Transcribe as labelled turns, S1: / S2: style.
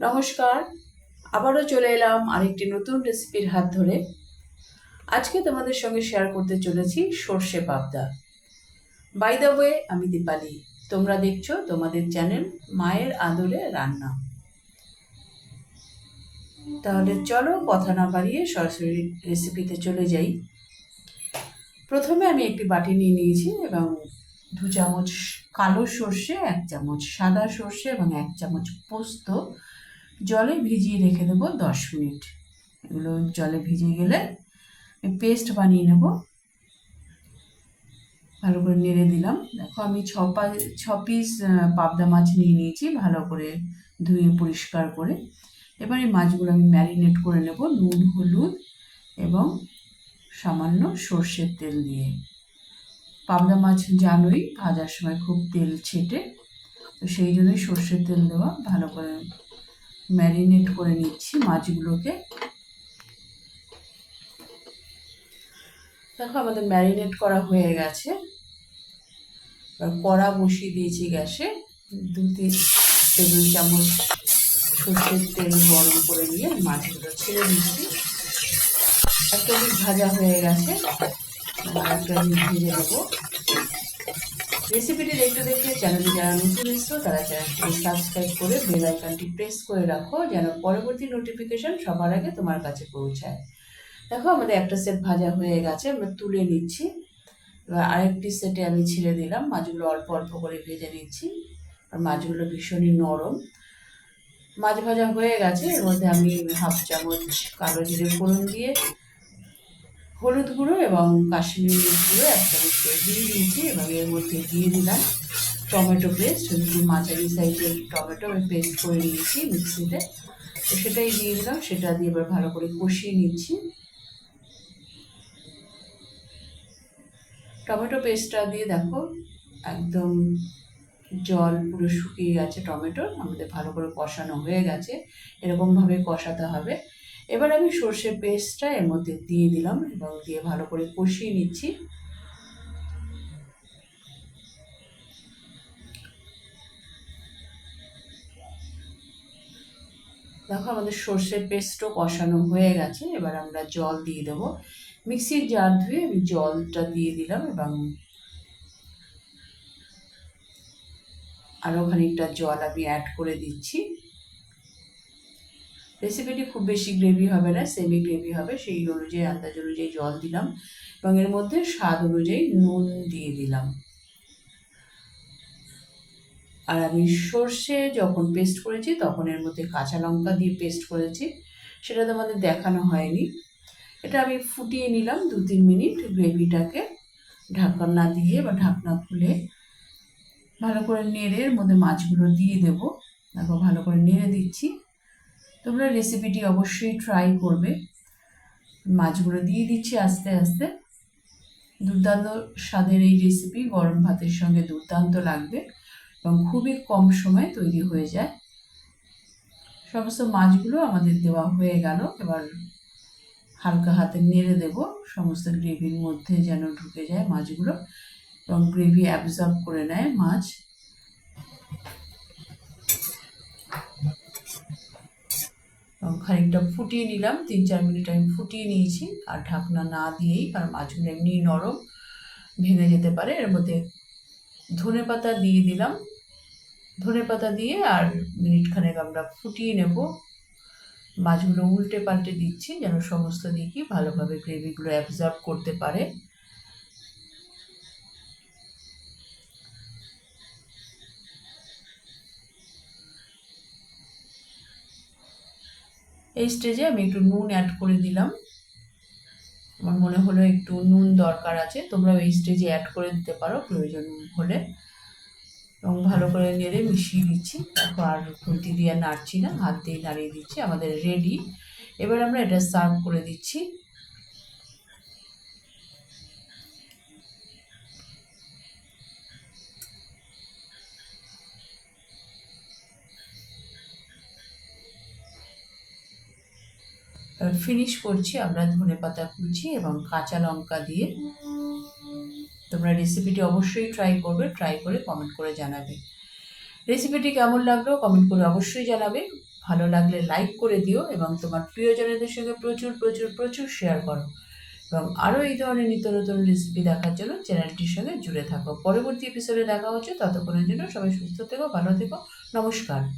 S1: নমস্কার, আবারও চলে এলাম আরেকটি নতুন রেসিপির হাত ধরে। আজকে তোমাদের সঙ্গে শেয়ার করতে চলেছি সর্ষে পাবদা। বাই দ্য ওয়ে আমি দীপালি। তোমরা দেখছ তোমাদের চ্যানেল মায়ের আদরে রান্না। তাহলে চলো কথা না বাড়িয়ে সরাসরি রেসিপিতে চলে যাই। প্রথমে আমি একটি বাটি নিয়ে নিয়েছি এবং দু চামচ কালো সর্ষে, এক চামচ সাদা সর্ষে এবং এক চামচ পোস্ত। জলে ভিজিয়ে রেখে দেবো দশ মিনিট। এগুলো জলে ভিজে গেলে পেস্ট বানিয়ে নেব। ভালো করে নেড়ে দিলাম। দেখো আমি ছ ছ পিস পাবদা মাছ নিয়ে নিয়েছি ভালো করে ধুয়ে পরিষ্কার করে। এবার এই মাছগুলো আমি ম্যারিনেট করে নেব নুন, হলুদ এবং সামান্য সর্ষের তেল দিয়ে। পাবদা মাছ জানোই ভাজার সময় খুব তেল ছেটে, তো সেই জন্যই সর্ষের তেল দেওয়া ভালো করে ম্যারিনেট করে নিচ্ছি মাছগুলোকে। দেখো আমাদের ম্যারিনেট করা হয়ে গেছে। এবার কড়া বসিয়ে দিয়েছি গ্যাসে। দু তিন টেবিল চামচ সর্ষের তেল গরম করে নিয়ে মাছগুলো ছেড়ে দিচ্ছি। একটা ভাজা হয়ে গেছে। আর একটা ভেজে দেবো রেসিপিটি দেখতে দেখতে চ্যানেলে যারা নতুন এসছো, তারা চ্যানেলটিকে সাবস্ক্রাইব করে বেল আইকনটি প্রেস করে রাখো, যেন পরবর্তী নোটিফিকেশন সবার আগে তোমার কাছে পৌঁছায়। দেখো, আমাদের একটা সেট ভাজা হয়ে গেছে, আমরা তুলে নিচ্ছি। এবার আরেকটি সেটে আমি ছেড়ে দিলাম মাছগুলো অল্প অল্প করে ভেজে নিচ্ছি। আর মাছগুলো ভীষণই নরম। মাছ ভাজা হয়ে গেছে, এর মধ্যে আমি হাফ চামচ কালো জিরে ফোড়ন দিয়ে হলুদ গুঁড়ো এবং কাশ্মীরি গুঁড়ো এক চামচ করে দিয়ে দিয়েছি এবং এর মধ্যে দিয়ে দিলাম টমেটো পেস্ট। যদি মাঝারি সাইজের টমেটো আমি পেস্ট করে নিয়েছি মিক্সিতে। তো সেটাই দিয়ে দিলাম, সেটা দিয়ে এবার ভালো করে কষিয়ে নিচ্ছি। টমেটো পেস্টটা দিয়ে দেখো, একদম জল পুরো শুকিয়ে গেছে টমেটোর, আমাদের ভালো করে কষানো হয়ে গেছে। এরকমভাবে কষাতে হবে। এবার আমি সর্ষে পেস্টটা এর মধ্যে দিয়ে দিলাম এবং দিয়ে ভালো করে কষিয়ে নিচ্ছি। দেখো আমাদের সর্ষের পেস্টও কষানো হয়ে গেছে, এবার আমরা জল দিয়ে দেবো। মিক্সির জার ধুয়ে আমি জলটা দিয়ে দিলাম এবং আরও খানিকটা জল আমি অ্যাড করে দিচ্ছি। রেসিপিটি খুব বেশি গ্রেভি হবে না সেমি গ্রেভি হবে। সেই অনুযায়ী, আন্দাজ অনুযায়ী জল দিলাম এবং এর মধ্যে স্বাদ অনুযায়ী নুন দিয়ে দিলাম। আর আমি সর্ষে যখন পেস্ট করেছি, তখন এর মধ্যে কাঁচা লঙ্কা দিয়ে পেস্ট করেছি। সেটা তো আমাদের দেখানো হয়নি। এটা আমি ফুটিয়ে নিলাম দু তিন মিনিট গ্রেভিটাকে ঢাকনা দিয়ে বা ঢাকনা খুলে ভালো করে নেড়ে এর মধ্যে মাছগুলো দিয়ে দেবো। দেখো ভালো করে নেড়ে দিচ্ছি। তোমরা রেসিপিটি অবশ্যই ট্রাই করবে। মাছগুলো দিয়ে দিচ্ছি আস্তে আস্তে। দুর্দান্ত স্বাদের এই রেসিপি গরম ভাতের সঙ্গে দুর্দান্ত লাগবে এবং খুবই কম সময়ে তৈরি হয়ে যায়। সমস্ত মাছগুলো আমাদের দেওয়া হয়ে গেল। এবার হালকা হাতে নেড়ে দেব। সমস্ত গ্রেভির মধ্যে যেন ঢুকে যায় মাছগুলো এবং গ্রেভি অ্যাবজর্ব করে নেয় মাছ। খানিকটা ফুটিয়ে নিলাম। তিন চার মিনিট আমি ফুটিয়ে নিয়েছি। আর ঢাকনা না দিয়েই, কারণ মাছগুলো এমনি নরম, ভেঙে যেতে পারে। এর মধ্যে ধনে পাতা দিয়ে দিলাম। ধনে পাতা দিয়ে আর মিনিট খানেক আমরা ফুটিয়ে নেব। মাছগুলো উল্টে পাল্টে দিচ্ছি, যেন সমস্ত দিকই ভালোভাবে গ্রেভিগুলো অ্যাবজর্ব করতে পারে। এই স্টেজে আমি একটু নুন অ্যাড করে দিলাম। আমার মনে হলো একটু নুন দরকার আছে তোমরা এই স্টেজে অ্যাড করে দিতে পারো, প্রয়োজন হলে। এবং ভালো করে নেড়ে মিশিয়ে দিচ্ছি। তারপর আর খুন্তি দিয়ে নাড়ছি না, হাত দিয়ে নাড়িয়ে দিচ্ছি, আমাদের রেডি এবার আমরা এটা সার্ভ করে দিচ্ছি। ফিনিশ করছি, আমরা ধনে পাতা কুচি এবং কাঁচা লঙ্কা দিয়ে। তোমরা রেসিপিটি অবশ্যই ট্রাই করবে ট্রাই করে কমেন্ট করে জানাবে। রেসিপিটি কেমন লাগল কমেন্ট করে অবশ্যই জানাবে। ভালো লাগলে লাইক করে দিও এবং তোমার প্রিয়জনদের সঙ্গে প্রচুর প্রচুর প্রচুর শেয়ার করো। এবং আরও এই ধরনের নিত্য নতুন রেসিপি দেখার জন্য চ্যানেলটির সঙ্গে জুড়ে থাকো। পরবর্তী এপিসোডে দেখা হচ্ছে, ততক্ষণের জন্য সবাই সুস্থ থেকো, ভালো থেকো, নমস্কার।